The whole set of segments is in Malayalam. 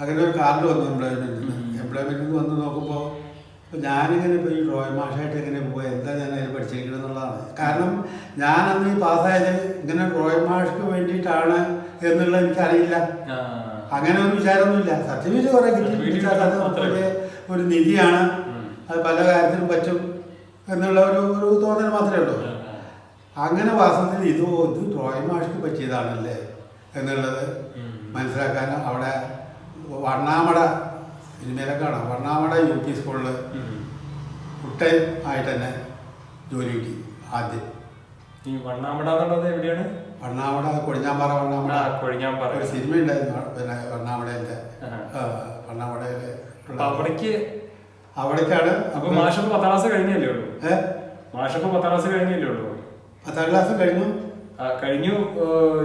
അങ്ങനെ ഒരു കാർഡ് വന്നു എംപ്ലോയ്മെന്റിന് എംപ്ലോയ്മെന്റിന് വന്ന് നോക്കുമ്പോൾ ഞാനിങ്ങനെ ഇപ്പോൾ ഈ ഡ്രോയിങ് മാഷായിട്ട് എങ്ങനെ പോവുക എന്താ ഞാൻ അതിൽ പഠിച്ചിരിക്കുന്നത് എന്നുള്ളതാണ്. കാരണം ഞാനന്ന് ഈ പാസ്സായത് ഇങ്ങനെ ഡ്രോയിങ് മാഷ്ക്ക് വേണ്ടിയിട്ടാണ് എന്നുള്ളത് എനിക്കറിയില്ല. അങ്ങനെ ഒരു വിചാരമൊന്നുമില്ല. സർട്ടിഫിക്കറ്റ് കുറേ കിട്ടി. ഒരു നിധിയാണ്. അത് പല കാര്യത്തിനും പറ്റും എന്നുള്ള ഒരു ഒരു തോന്നൽ മാത്രമേ ഉള്ളൂ. അങ്ങനെ വാസത്തിൽ ഇത് ഇത് ഡ്രോയിങ് മാഷ്ക്ക് പറ്റിയതാണല്ലേ എന്നുള്ളത്. മനസ്സിലാക്കാൻ അവിടെ വണ്ണാമട ഇനി മേലക്കാണ് വണ്ണാമട യു പി സ്കൂളിൽ ഫുൾ കുട്ടൻ ആയിട്ട് തന്നെ ജോലി കിട്ടി ആദ്യം. ഈ വണ്ണാമട എന്നുള്ളത് എവിടെയാണ്? വണ്ണാമട കൊഴിഞ്ഞാമ്പാറ വണ്ണാമട കൊഴിഞ്ഞാമ്പാറ. ഒരു സിനിമ ഉണ്ടായിരുന്നു പിന്നെ വണ്ണാമടേന്റെ. വണ്ണാമടയിലെ അവിടേക്ക് അവിടേക്കാണ് അപ്പൊ മാഷപ്പ് പത്താം ക്ലാസ് കഴിഞ്ഞല്ലേ ഉള്ളൂ? ഏഹ് മാഷപ്പ് പത്താം ക്ലാസ് കഴിഞ്ഞല്ലേ ഉള്ളൂ? പത്താം ക്ലാസ് കഴിഞ്ഞു. കഴിഞ്ഞു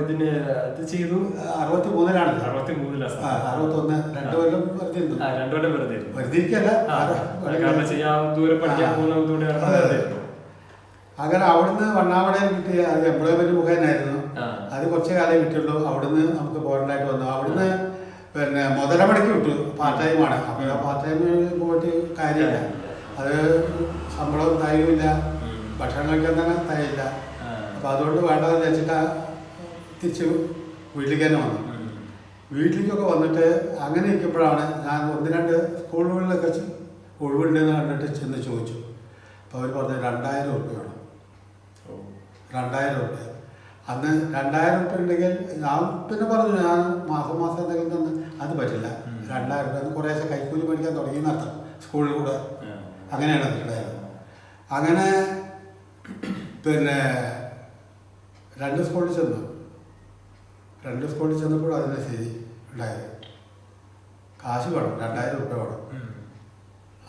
ഇതിന് ഇത് ചെയ്തു. അറുപത്തി മൂന്നിലാണ് അറുപത്തി മൂന്നിലാണ് രണ്ട് കൊല്ലം വെറുതെ രണ്ടു കൊല്ലം വെറുതെ കാരണം ചെയ്യാൻ ദൂരെ പഠിക്കാൻ. പോകുന്ന. അങ്ങനെ അവിടുന്ന് വണ്ണാവടെ കിട്ടിയ അത് എംപ്ലോയ്മെന്റ് മുഖേനായിരുന്നു. അത് കുറച്ച് കാലം കിട്ടിയുള്ളൂ. അവിടുന്ന് നമുക്ക് പോരണ്ടായിട്ട് വന്നു. അവിടുന്ന് പിന്നെ മുതലമടക്ക് വിട്ടു. പാർട്ട് ടൈമാണ് അപ്പോൾ ആ പാർട്ട് ടൈം പോയിട്ട് കാര്യമില്ല. അത് ശമ്പളവും തയ്യുമില്ല ഭക്ഷണം കഴിക്കാൻ തന്നെ തയ്യില്ല ആ. അപ്പോൾ അതുകൊണ്ട് വേണ്ടതെന്ന് വെച്ചിട്ട് തിരിച്ച് വീട്ടിലേക്ക് തന്നെ വന്നു വീട്ടിലേക്കൊക്കെ വന്നിട്ട് അങ്ങനെ ഇരിക്കുമ്പോഴാണ് ഞാൻ ഒന്ന് രണ്ട് സ്കൂളുകളിലൊക്കെ ഒഴിവുണ്ടെന്ന് കണ്ടിട്ട് ചെന്ന് ചോദിച്ചു അപ്പോൾ അവർ പറഞ്ഞു രണ്ടായിരം ഉറുപ്പ്യ ഓ. രണ്ടായിരം ഉറുപ്പ്യ അന്ന് രണ്ടായിരം ഉറുപ്പ്യ ഉണ്ടെങ്കിൽ ഞാൻ പിന്നെ പറഞ്ഞു ഞാൻ മാസം മാസം എന്തെങ്കിലും തന്നെ അത് പറ്റില്ല. രണ്ടായിരം ഉറുപ്പ്യ അന്ന് കുറേശ്ശെ കൈക്കൂലി മേടിക്കാൻ തുടങ്ങി നടത്തണം സ്കൂളിൽ കൂടെ. അങ്ങനെയാണ് അത് ഉണ്ടായത് അങ്ങനെ പിന്നെ രണ്ട് സ്കൂളിൽ ചെന്നു. രണ്ട് സ്കൂളിൽ ചെന്നപ്പോൾ അതിന്റെ സ്ഥിതി ഉണ്ടായത്. കാശ് വേണം രണ്ടായിരം റുപ്യ വേണം.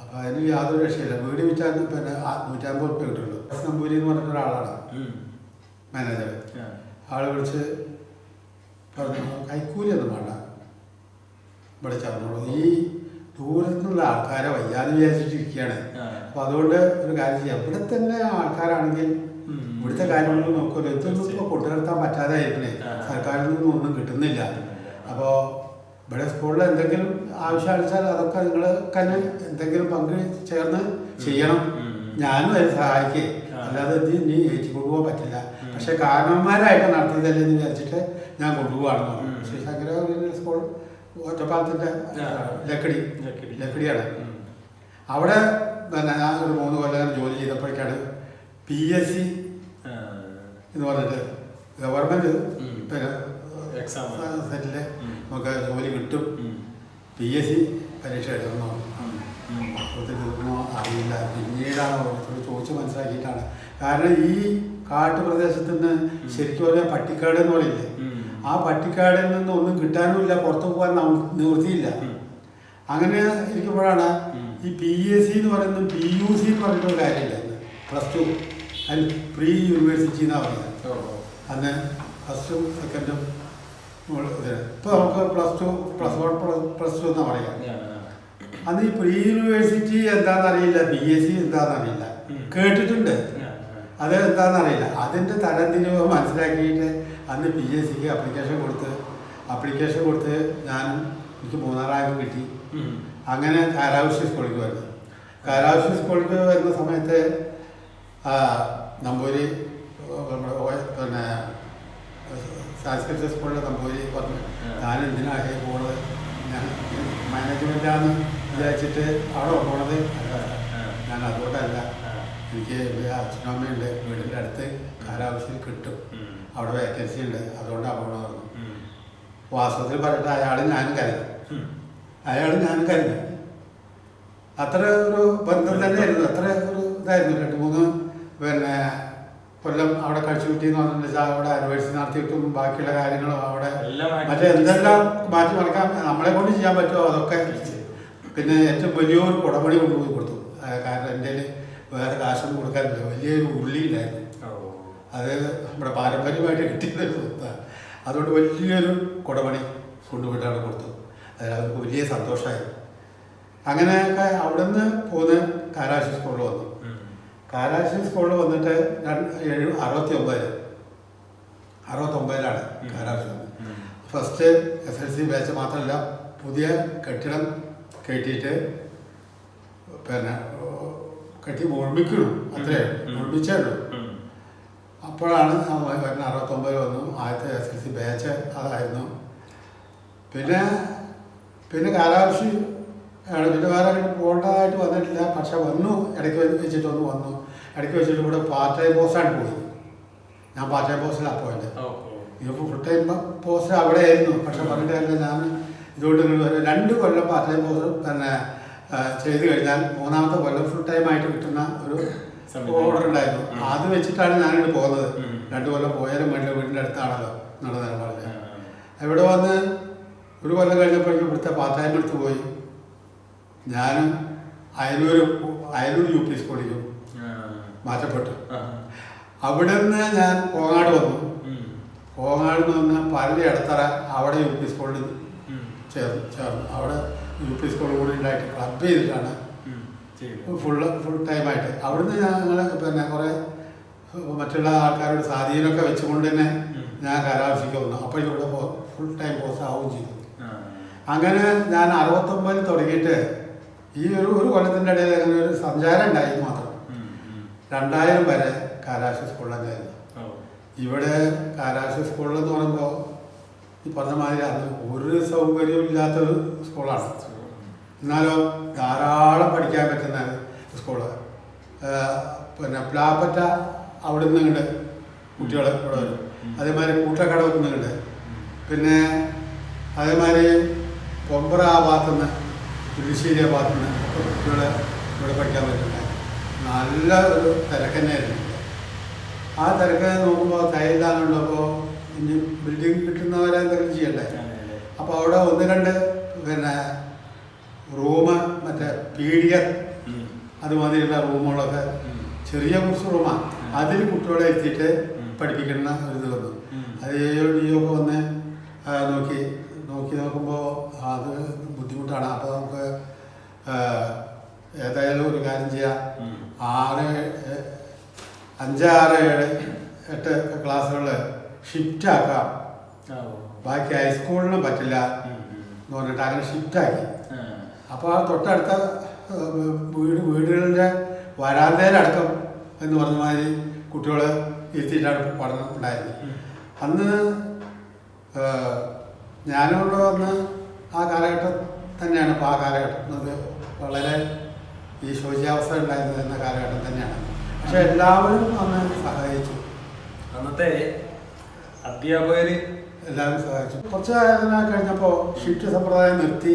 അപ്പൊ അപ്പോൾ അതിന് യാതൊരു രക്ഷയില്ല. വീട് വിറ്റാൽ പിന്നെ നൂറ്റമ്പത് റുപ്യ കിട്ടുള്ളൂ. നമ്പൂരി എന്ന് പറഞ്ഞ ഒരാളാണ്. മാനേജർ. ആൾ വിളിച്ച് പറഞ്ഞു കൈക്കൂലിയൊന്നും വേണ്ട. ഇവിടെ ചേർന്നോളൂ. ഈ ദൂരത്തുനിന്നുള്ള ആൾക്കാരെ വയ്യാതെ വിചാരിച്ചിട്ടിരിക്കുകയാണ്. അപ്പൊ അപ്പോൾ അതുകൊണ്ട് ഒരു കാര്യം ചെയ്യാം. ഇവിടെ തന്നെ ആൾക്കാരാണെങ്കിൽ. ഇവിടുത്തെ കാര്യങ്ങൾ നോക്കുമല്ലോ ഇതൊന്നും ഇപ്പോൾ കൊണ്ടുനടത്താൻ പറ്റാതെ സർക്കാരിൽ നിന്നും ഒന്നും കിട്ടുന്നില്ല. അപ്പോൾ ഇവിടെ സ്കൂളിൽ എന്തെങ്കിലും ആവശ്യം അടിച്ചാൽ അതൊക്കെ നിങ്ങൾ തന്നെ എന്തെങ്കിലും പങ്ക് ചേർന്ന് ചെയ്യണം. ഞാനും അതിന് സഹായിക്കേ. അല്ലാതെ ഇത് നീ ഏറ്റി കൊണ്ടുപോകാൻ പറ്റില്ല. പക്ഷെ കാരണവന്മാരായിട്ട് നടത്തിയതല്ലേ എന്ന് വിചാരിച്ചിട്ട് ഞാൻ. ശ്രീ ശങ്കര സ്കൂൾ ഒറ്റപ്പാലത്തിന്റെ. ലക്കടി. ലക്കിടി. ലക്കടിയാണ്. അവിടെ പിന്നെ ഞാൻ ഒരു മൂന്ന് കൊല്ലം ജോലി ചെയ്തപ്പോഴേക്കാണ് പി എസ് സി. എന്ന് പറഞ്ഞിട്ട് ഗവൺമെന്റ് എക്സാം. സെറ്റിൽ. നമുക്ക് ജോലി കിട്ടും. പി എസ് സി പരീക്ഷ എഴുതണോ. കൊടുത്തിരുന്നോ അറിയില്ല. പിന്നീടാണ് ഓരോരുത്തർ ചോദിച്ച് മനസ്സിലാക്കിയിട്ടാണ്. കാരണം ഈ കാട്ടുപ്രദേശത്ത് നിന്ന് ശരിക്കും പറഞ്ഞാൽ പട്ടിക്കാട് എന്ന് പറയില്ലേ? ആ പട്ടിക്കാടിൽ നിന്ന് ഒന്നും കിട്ടാനുമില്ല പുറത്തു പോകാൻ നിവൃത്തിയില്ല. അങ്ങനെ ഇരിക്കുമ്പോഴാണ്. ഈ പി എസ് സി എന്ന് പറയുന്നത് പി യു സി എന്ന് പറഞ്ഞിട്ടൊരു കാര്യമില്ല. Plus two. അതിൽ പ്രീ യൂണിവേഴ്സിറ്റി എന്നാണ് പറയുന്നത്. ഓ. അന്ന് ഫസ്റ്റും സെക്കൻഡും ഇപ്പോൾ നമുക്ക് plus two plus one plus two എന്നാണ് പറയുക. അന്ന് ഈ പ്രീ യൂണിവേഴ്സിറ്റി എന്താണെന്നറിയില്ല ബി എസ് സി എന്താണെന്നറിയില്ല അറിയില്ല കേട്ടിട്ടുണ്ട് അത് എന്താണെന്നറിയില്ല അതിന്റെ തരംതിരിവ് മനസ്സിലാക്കിയിട്ട് അന്ന് പി എസ് സിക്ക് അപ്ലിക്കേഷൻ കൊടുത്ത് അപ്ലിക്കേഷൻ കൊടുത്ത് ഞാൻ എനിക്ക് മൂന്നാം റാങ്ക് കിട്ടി അങ്ങനെ കാരാവശ്യ സ്കൂളിലേക്ക് വരുന്നത് കാരാവശ്യ സ്കൂളിലേക്ക് വരുന്ന സമയത്ത് നമ്പൂരി നമ്മുടെ പിന്നെ സാംസ്കൃതിക സ്കൂളിലെ നമ്പൂരി പറഞ്ഞു. ഞാൻ എന്തിനാണ് പോണത്? ഞാൻ മാനേജ്മെന്റാന്ന് വിചാരിച്ചിട്ട് അവിടെ പോണത്? ഞാൻ അതുകൊണ്ടല്ല. എനിക്ക് അച്ഛനും അമ്മയുണ്ട് വീടിന്റെ അടുത്ത് കാലാവശ്യം കിട്ടും. അവിടെ വേക്കൻസി ഉണ്ട്. അതുകൊണ്ടാണ് പോകണമെന്ന് പറഞ്ഞു വാസ്തവത്തിൽ പറഞ്ഞിട്ട് അയാൾ ഞാനും കരുതി. അയാൾ ഞാനും കരുതി. അത്ര ഒരു ബന്ധം തന്നെയായിരുന്നു. അത്ര ഒരു ഇതായിരുന്നു. രണ്ട് മൂന്ന് പിന്നെ കൊല്ലം അവിടെ കഴിച്ചു കിട്ടിയെന്ന് പറഞ്ഞിട്ട് അവിടെ അനിവേഴ്സറി നടത്തിയിട്ടും ബാക്കിയുള്ള കാര്യങ്ങളും അവിടെ മാറ്റി എന്തെല്ലാം മാറ്റി മറക്കാൻ നമ്മളെ കൊണ്ട് ചെയ്യാൻ പറ്റുമോ? അതൊക്കെ പിന്നെ ഏറ്റവും വലിയൊരു കുടമണി കൊണ്ടുപോയി കൊടുത്തു. കാരണം എന്റെ വേറെ കാശൊന്നും കൊടുക്കാനില്ല. വലിയൊരു ഉള്ളി ഉണ്ടായിരുന്നു. ഓ. അത് നമ്മുടെ പാരമ്പര്യമായിട്ട് കിട്ടിയൊരു സ്വത്താണ് അതുകൊണ്ട് വലിയൊരു കുടമണി കൊണ്ടുപോയിട്ടാണ് കൊടുത്തത് അതിൽ അവർക്ക് വലിയ സന്തോഷമായി. അങ്ങനെയൊക്കെ അവിടുന്ന് പോന്ന് കാരാശി സ്കൂളിൽ വന്നു. ഉം. കാരാശി സ്കൂളിൽ വന്നിട്ട് ഏഴ് അറുപത്തി ഒമ്പതിൽ അറുപത്തൊമ്പതിലാണ് ഒമ്പതിലാണ് കാരാശി first S L C batch മാത്രമല്ല പുതിയ കെട്ടിടം കെട്ടിയിട്ട് പിന്നെ കെട്ടി മുഴുമിക്കണം അത്രേ. മുഴുമിച്ചേ ഉള്ളൂ. അപ്പോഴാണ് വരുന്ന അറുപത്തൊമ്പത് വന്നു. ആദ്യത്തെ എസ് എൽ സി ബാച്ച് അതായിരുന്നു. പിന്നെ പിന്നെ കാലാവസ്ഥ ആണ് പിന്നെ വേറെ പോകേണ്ടതായിട്ട് വന്നിട്ടില്ല. പക്ഷെ വന്നു. ഇടയ്ക്ക് വെച്ചിട്ട് ഒന്ന് വന്നു. ഇടയ്ക്ക് വെച്ചിട്ട് ഇവിടെ പാർട്ട് ടൈം പോസ്റ്റാണ് പോയി ഞാൻ പാർട്ട് ടൈം പോസ്റ്റിലാണ് പോയത്. ഇതിപ്പോൾ ഫുൾ ടൈം പോസ്റ്റ് അവിടെ ആയിരുന്നു പക്ഷെ പറഞ്ഞിട്ട് കാര്യമില്ല. ഞാൻ ഇതുകൊണ്ട് രണ്ട് കൊല്ലം പാർട്ട് ടൈം പോസ്റ്റ് പിന്നെ ചെയ്ത് കഴിഞ്ഞാൽ മൂന്നാമത്തെ കൊല്ലം ഫുൾ ടൈം ആയിട്ട് കിട്ടുന്ന ഒരു ഓർഡർ ഉണ്ടായിരുന്നു. അത് വെച്ചിട്ടാണ് ഞാനിവിടെ പോകുന്നത്. രണ്ട് കൊല്ലം പോയാലും വേണ്ടി വീടിന്റെ അടുത്താണല്ലോ എന്നുള്ള നിലപാടിൽ ഇവിടെ വന്ന് ഒരു കൊല്ലം കഴിഞ്ഞപ്പോഴേക്കും ഇവിടുത്തെ പാർട്ട് ടൈം എടുത്ത് പോയി. ഞാനും അയലൂർ അയലൂർ യു പി സ്കൂളിലും. മാറ്റപ്പെട്ടു. അവിടെ നിന്ന് ഞാൻ കോങ്ങാട് വന്നു. കോങ്ങാട് നിന്ന് വന്ന് പരലി അടുത്തറ അവിടെ യു പി സ്കൂളിൽ. ചേർന്നു ചേർന്നു. അവിടെ യു പി സ്കൂൾ കൂടി ഉണ്ടായിട്ട് ക്ലബ് ചെയ്തിട്ടാണ് ഫുള്ള് ഫുൾ ഫുൾ ടൈമായിട്ട് അവിടുന്ന് ഞങ്ങൾ പിന്നെ കുറേ മറ്റുള്ള ആൾക്കാരുടെ സ്വാധീനമൊക്കെ വെച്ചുകൊണ്ട് തന്നെ ഞാൻ കലാശിക്ക് വന്നു. അപ്പോൾ ഇവിടെ ഫുൾ ടൈം പോസ്റ്റ് ആവുകയും ചെയ്തു. അങ്ങനെ ഞാൻ അറുപത്തൊമ്പതിൽ തുടങ്ങിയിട്ട് ഈ ഒരു ഒരു കൊല്ലത്തിന്റെ ഇടയിൽ അങ്ങനെ ഒരു സഞ്ചാരം ഉണ്ടായി മാത്രം. രണ്ടായിരം വരെ കാലാശ സ്കൂളിൽ തന്നെയായിരുന്നു ഇവിടെ കാലാശ സ്കൂളിൽ എന്ന് പറയുമ്പോൾ ഈ പറഞ്ഞ മാതിരി അത് ഒരു സൗകര്യവും ഇല്ലാത്തൊരു സ്കൂളാണ് എന്നാലോ ധാരാളം പഠിക്കാൻ പറ്റുന്ന സ്കൂൾ പിന്നെ പ്ലാപ്പറ്റ അവിടെ നിന്ന് ഇങ്ങോട്ട് കുട്ടികൾ ഇവിടെ വരും. അതേമാതിരി കൂട്ടക്കടവ് നിന്ന് ഇങ്ങോട്ട് പിന്നെ അതേമാതിരി പൊമ്പറ ഭാഗത്തുനിന്ന് പുല്ലിശ്ശേരി ആ ഭാഗത്തുനിന്ന് ഒക്കെ കുട്ടികളെ ഇവിടെ പഠിക്കാൻ പറ്റുന്നത് നല്ല ഒരു തിരക്ക് തന്നെയായിരുന്നു ഇവിടെ. ആ തിരക്ക് നോക്കുമ്പോൾ തയ്യലാണുള്ളപ്പോൾ ഇനി ബിൽഡിംഗ് കിട്ടുന്നവരെ എന്തെങ്കിലും ചെയ്യണ്ടേ. അപ്പോൾ അവിടെ ഒന്ന് രണ്ട് പിന്നെ റൂം മറ്റേ പീഡിയ ഉം. അതുമാതിരിയുള്ള റൂമുകളൊക്കെ ചെറിയ കുറച്ച് റൂമാണ് അതിൽ കുട്ടികളെ എത്തിയിട്ട്. പഠിപ്പിക്കുന്ന ഒരു ഇത് വന്നു അത് ഏഴോ ഒക്കെ വന്ന് നോക്കി നോക്കി നോക്കുമ്പോൾ അത് ബുദ്ധിമുട്ടാണ്. അപ്പോൾ നമുക്ക് ഏതായാലും ഒരു കാര്യം ചെയ്യാം. ആറ് അഞ്ച് ആറ് ഏഴ് എട്ട് ക്ലാസ്സുകൾ ഷിഫ്റ്റ് ആക്കാം. ബാക്കി ഹൈസ്കൂളിനും പറ്റില്ല. എന്ന് പറഞ്ഞിട്ട് അങ്ങനെ ഷിഫ്റ്റ് ആക്കി അപ്പോൾ ആ തൊട്ടടുത്ത വീട് വീടുകളുടെ വരാന്തയിലടക്കം എന്ന് പറഞ്ഞ മാതിരി കുട്ടികൾ ഇരുത്തിയിട്ടാണ് പഠനം ഉണ്ടായത്. അന്ന് ഞാനിവിടെ വന്ന് ആ കാലഘട്ടം തന്നെയാണ് ഇപ്പോൾ ആ കാലഘട്ടം. അത് വളരെ ഈ ശോചിയാവസ്ഥ ഉണ്ടായിരുന്നത് എന്ന കാലഘട്ടം തന്നെയാണ്. പക്ഷെ എല്ലാവരും അന്ന് സഹായിച്ചു. അന്നത്തെ അധ്യാപകർ എല്ലാവരും സഹായിച്ചു. കുറച്ച് അതിനെ കഴിഞ്ഞപ്പോൾ ഷിഫ്റ്റ് സമ്പ്രദായം നിർത്തി.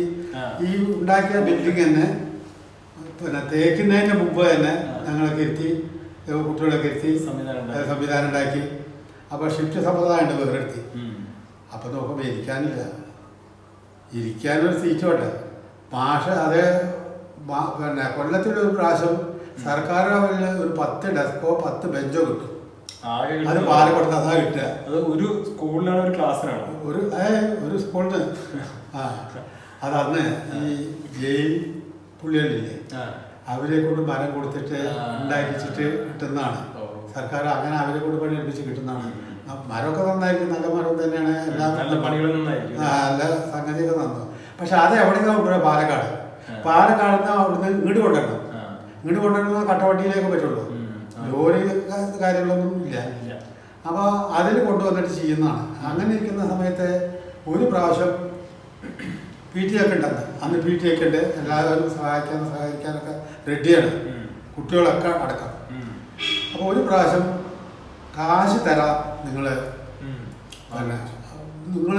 ഈ ഉണ്ടാക്കിയ ബിൽഡിംഗ് തന്നെ പിന്നെ തേക്കുന്നതിന് മുമ്പ് തന്നെ. ഞങ്ങളൊക്കെ ഇരുത്തി കുട്ടികളൊക്കെ ഇരുത്തി സംവിധാനം ഉണ്ടാക്കി. ഏ, സംവിധാനം ഉണ്ടാക്കി. അപ്പോൾ ഷിഫ്റ്റ് സമ്പ്രദായം ഉണ്ട് വേറെടുത്തി. അപ്പം നോക്കുമ്പോൾ ഇരിക്കാനില്ല ഇരിക്കാനൊരു സീറ്റോട്ടെ ഭാഷ അത് പിന്നെ കൊല്ലത്തിലൊരു പ്രാവശ്യം സർക്കാർ ലെവലിൽ ഒരു പത്ത് ഡെസ്കോ പത്ത് ബെഞ്ചോ കിട്ടും. അത് പാലക്കൊടുത്ത് അതാ കിട്ടുക. അത് ഒരു സ്കൂളിലാണ് ഒരു ക്ലാസ്സിലാണ്. ഒരു ഒരു സ്കൂളിന്. ആ അത് അന്ന് ഈ ജയിൽ പുള്ളികളില്ലേ. അവരെ കൊണ്ട് മരം കൊടുത്തിട്ട്. ഉണ്ടാക്കിച്ചിട്ട് കിട്ടുന്നതാണ്. സർക്കാർ അങ്ങനെ അവരെ കൊണ്ട് പണി എടുപ്പിച്ച് കിട്ടുന്നതാണ്. മരമൊക്കെ നന്നായിരിക്കും. നല്ല മരം തന്നെയാണ്. എല്ലാ നല്ല പണികൾ നന്നായിരിക്കും ആ, നല്ല സംഗതിയൊക്കെ നന്നു പക്ഷെ അത് എവിടെയെങ്കിലും കൊണ്ടുവരാം പാലക്കാട്. പാലക്കാട് നിന്ന് അവിടുന്ന് ഇങ്ങോട്ട് കൊണ്ടുവരണം. ഇങ്ങോട്ട് കൊണ്ടുവരുന്നത് കട്ടവട്ടിയിലേക്ക് പറ്റുള്ളൂ. ജോലി ലോറി കാര്യങ്ങളൊന്നും ഇല്ല. അപ്പൊ അപ്പോൾ അതിൽ കൊണ്ടുവന്നിട്ട് ചെയ്യുന്നതാണ്. അങ്ങനെ ഇരിക്കുന്ന സമയത്ത് ഒരു പ്രാവശ്യം പി ടി ഒക്കെ ഉണ്ടെന്ന്. അന്ന് പി ടി ഒക്കെ ഉണ്ട്. എല്ലാവരും സഹായിക്കാൻ സഹായിക്കാനൊക്കെ റെഡിയാണ് കുട്ടികളൊക്കെ അടക്കം. അപ്പൊ അപ്പോൾ ഒരു പ്രാവശ്യം കാശ് തരാം നിങ്ങൾ നിങ്ങൾ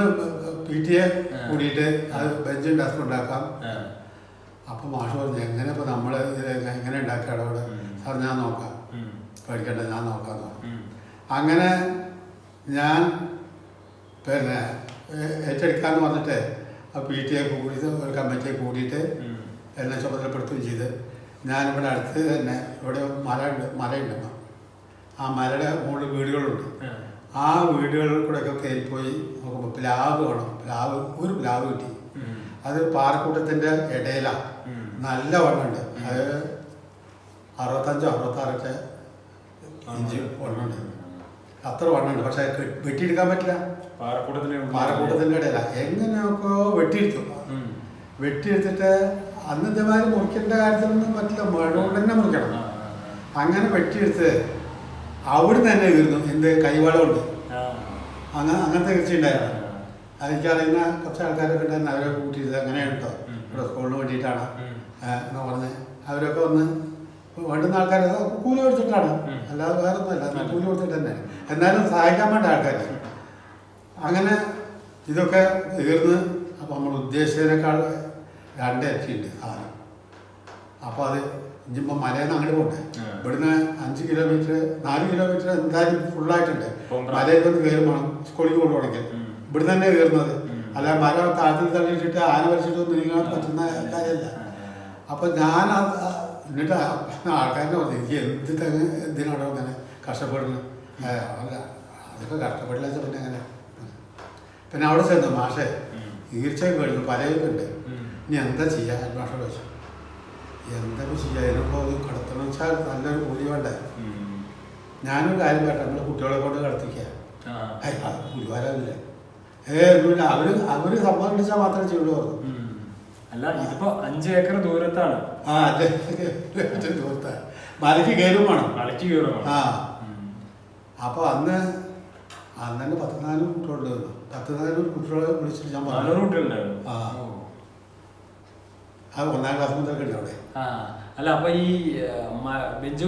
പി ടി എ. കൂടിയിട്ട് അത് ബെഞ്ചും ഡെസ്ക് ഉണ്ടാക്കാം അപ്പൊ മാഷ് പറഞ്ഞു എങ്ങനെ ഇപ്പൊ നമ്മൾ എങ്ങനെ ഉണ്ടാക്കുക അവിടെ സാർ ഞാൻ നോക്കാം. ഉം. ഞാൻ നോക്കാം പറഞ്ഞു. അങ്ങനെ ഞാൻ പിന്നെ ഏറ്റെടുക്കാന്ന് പറഞ്ഞിട്ട് ആ പി ടി എ കൂടിയിട്ട് ഒരു കമ്മിറ്റിയെ കൂടിയിട്ട്. എന്നെ ചുമതലപ്പെടുത്തുകയും ചെയ്ത്. ഞാനിവിടെ അടുത്ത് തന്നെ ഇവിടെ മല ഉണ്ട് മലയുണ്ട്. ആ മലയുടെ മുകളിൽ വീടുകളുണ്ട്. ആ. വീടുകളിൽ കൂടെയൊക്കെ പോയി നോക്കുമ്പോൾ പ്ലാവ് കാണും. പ്ലാവ് ഒരു പ്ലാവ് കിട്ടി. അത് പാറക്കൂട്ടത്തിന്റെ ഇടയിലാണ് നല്ല വണ്ണുണ്ട്. അത് അറുപത്തഞ്ചോ അറുപത്താറൊക്കെ ഇഞ്ച് വണ്ണുണ്ട്. അത്ര വണ്ണുണ്ട്. പക്ഷെ വെട്ടിയെടുക്കാൻ പറ്റില്ല. പാറക്കൂട്ടത്തിന്റെ പാറക്കൂട്ടത്തിന്റെ ഇടയിലാണ് എങ്ങനെയൊക്കെ വെട്ടിയെടുത്തു. വെട്ടിയെടുത്തിട്ട് അന്ന് ഇതേമാതിരി മുറിക്കേണ്ട കാര്യത്തിലൊന്നും പറ്റില്ല. മഴ കൊണ്ട് തന്നെ മുറിക്കണം. അങ്ങനെ വെട്ടിയെടുത്ത് അവിടെ തന്നെ തീർന്നു എന്ത്? കൈവാളമുണ്ട്. ആ, അങ്ങനെ അങ്ങനത്തെ കൃഷി. ഉണ്ടായിരുന്നു അതെനിക്കറിയുന്ന കുറച്ച് ആൾക്കാരൊക്കെ ഉണ്ടായിരുന്നു അവരെ കൂട്ടിയിട്ട് അങ്ങനെയാണ് കേട്ടോ. ഇവിടെ സ്കൂളിന് വേണ്ടിയിട്ടാണ്. എന്ന് പറഞ്ഞ്. അവരൊക്കെ വന്ന് വേണ്ടുന്ന ആൾക്കാർ കൂലി കൊടുത്തിട്ടാണ്. അല്ലാതെ വേറെ ഒന്നുമല്ല കൂലി കൊടുത്തിട്ട് തന്നെ. എന്നാലും സഹായിക്കാൻ വേണ്ട ആൾക്കാർ അങ്ങനെ ഇതൊക്കെ തീർന്ന് അപ്പോൾ നമ്മൾ ഉദ്ദേശിച്ചതിനേക്കാൾ രണ്ടിരട്ടിയുണ്ട് സാധനം. അപ്പോൾ അത് ഇനിയിപ്പോൾ മലയിൽ അങ്ങനെ അങ്ങോട്ട് പോകണ്ടേ ഇവിടുന്ന് അഞ്ച് കിലോമീറ്റർ നാല് കിലോമീറ്റർ എന്തായാലും ഫുള്ളായിട്ടുണ്ട് ആയിട്ടുണ്ട്. മലയിൽ നിന്ന് കയറി വേണം സ്കൂളിൽ കൊണ്ടുപോകണമെങ്കിൽ. ഇവിടുന്ന് തന്നെ കയറുന്നത്. അല്ലാതെ അല്ല മല താഴത്തിൽ തള്ളിയിട്ടിട്ട് ആന വലിച്ചിട്ട് നീങ്ങാൻ പറ്റുന്ന കാര്യമല്ല. അപ്പൊ ഞാൻ എന്നിട്ട് ആൾക്കാരെ പറഞ്ഞു എനിക്ക് എന്ത് തെങ്ങ് എന്തിനാണോ അങ്ങനെ കഷ്ടപ്പെടുന്നത്? അല്ല അതൊക്കെ കഷ്ടപ്പെടില്ല പിന്നെ അങ്ങനെ പിന്നെ അവിടെ ചെന്നു മാഷെ തീർച്ചയായും ഈർച്ചയൊക്കെ കഴിഞ്ഞു പലയൊക്കെ ഉണ്ട്. ഇനി എന്താ ചെയ്യാൻ മാഷ ചോദിച്ചു. എന്തൊക്കെ ചെയ്യാ? ഇതിനിപ്പോൾ അത് കടത്തണം വെച്ചാൽ നല്ലൊരു കൂലി വേണ്ടേ. ഞാനൊരു കാര്യം പറയട്ടെ നമ്മുടെ കുട്ടികളെ കൊണ്ട് കടത്തിക്കുക ഏ ഒന്നുമില്ല അവർ അവർ സമ്മതിച്ചാൽ മാത്രമേ ചെയ്യുള്ളൂ പറഞ്ഞു. അല്ല ഇതിപ്പോ അഞ്ച് ഏക്കർ ദൂരത്താണ്. ആ അതെ. ദൂരത്താണ് മലയ്ക്ക് കയറും വേണം. മലക്ക് കയറും ആ. അപ്പോൾ അന്ന് അന്നെ പത്തിനാല് കുട്ടികളുണ്ടായിരുന്നു. പത്തിനാല് കുട്ടികളെ വിളിച്ചിട്ട് ഞാൻ പറഞ്ഞു. കുട്ടികളുണ്ടായിരുന്നു. ആ. ഓ. അത് ഒന്നാം ക്ലാസ് മുതലൊക്കെ ഉണ്ട് അവിടെ. അല്ല അപ്പൊ ഈ ബെഞ്ച്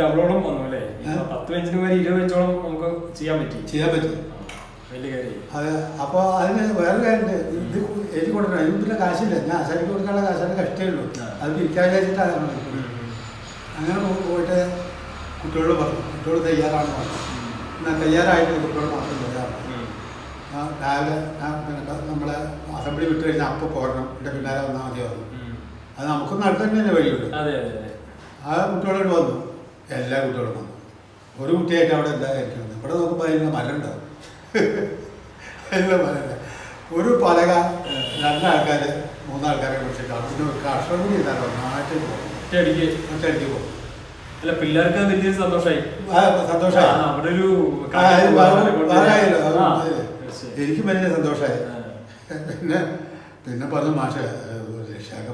ഡബിളോളം വന്നു അല്ലേ? പത്ത് ബെഞ്ചിന് വരെ ഇരുപത് ബെഞ്ചോളം നമുക്ക് ചെയ്യാൻ പറ്റി. ചെയ്യാൻ പറ്റും. വലിയ കാര്യം. അത് അപ്പോൾ അതിന് വേറെ കാര്യമുണ്ട്. ഇത് എഴുതി കൊടുക്കണം. പിന്നെ കാശില്ല. ഞാൻ അശാരിക്ക് കൊടുക്കാനുള്ള കാശാണ് കഷ്ടേ ഉള്ളൂ. അത് പിരിക്കാൻ വിചാരിച്ചിട്ടാണ് അങ്ങനെ പോയിട്ട് കുട്ടികളോട് പറഞ്ഞു. കുട്ടികൾ തയ്യാറാണെന്ന് പറഞ്ഞു. എന്നാൽ തയ്യാറായിട്ട് കുട്ടികൾ മാത്രം തയ്യാറാണ് രാവിലെ ഞാൻ നമ്മളെ അസംബ്ലി വിട്ട് കഴിഞ്ഞാൽ അപ്പോൾ പോരണം. എന്റെ പിന്നാലെ വന്നാൽ മതി പറഞ്ഞു അത് നമുക്ക് നടത്താൻ തന്നെ വഴിയുള്ളൂ അതെ അതെ അതെ. ആ കുട്ടികളോട് വന്നു. എല്ലാ കുട്ടികളും വന്നു. ഒരു കുട്ടിയായിട്ട് അവിടെ എന്താ കഴിക്കുന്നത് ഇവിടെ നോക്കുമ്പോൾ അതിനുള്ള മരം ഉണ്ടാവും അതിനുള്ള മരമില്ല ഒരു പലക രണ്ടാൾക്കാർ മൂന്നാൾക്കാരെ വിളിച്ചിട്ട് അവിടെ ഒരു കർഷകം ചെയ്താലോ നാട്ടിൽ പോകും. ഒറ്റയടിക്ക്? പോകും. അല്ല പിള്ളേർക്ക് വലിയ സന്തോഷമായി സന്തോഷമായി അവിടെ ഒരു. എനിക്കും വലിയ സന്തോഷമായി പിന്നെ പിന്നെ പറഞ്ഞു മാഷ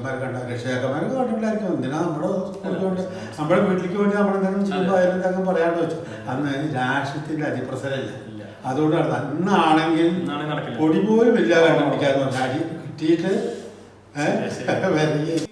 രക്ഷാക്കന്മാരെ കണ്ട രക്ഷാക്കന്മാരൊക്കെ കണ്ടിട്ടില്ലായിരിക്കും എന്തിനാ നമ്മുടെ കൊണ്ട് നമ്മുടെ വീട്ടിലേക്ക് വേണ്ടി നമ്മൾ എന്തെങ്കിലും ചെയ്യുമ്പോൾ അതെ. അതിലെന്തെങ്കിലും പറയാണ്ട് വെച്ചു അന്ന് രാഷ്ട്രത്തിന്റെ അതിപ്രസരമില്ല ഇല്ല. അതുകൊണ്ടാണ് അന്നാണെങ്കിൽ. പൊടി പോലും ഇല്ല കണ്ടുപിടിക്കാന്ന് പറഞ്ഞു അടി കിട്ടിയിട്ട്. വരികയും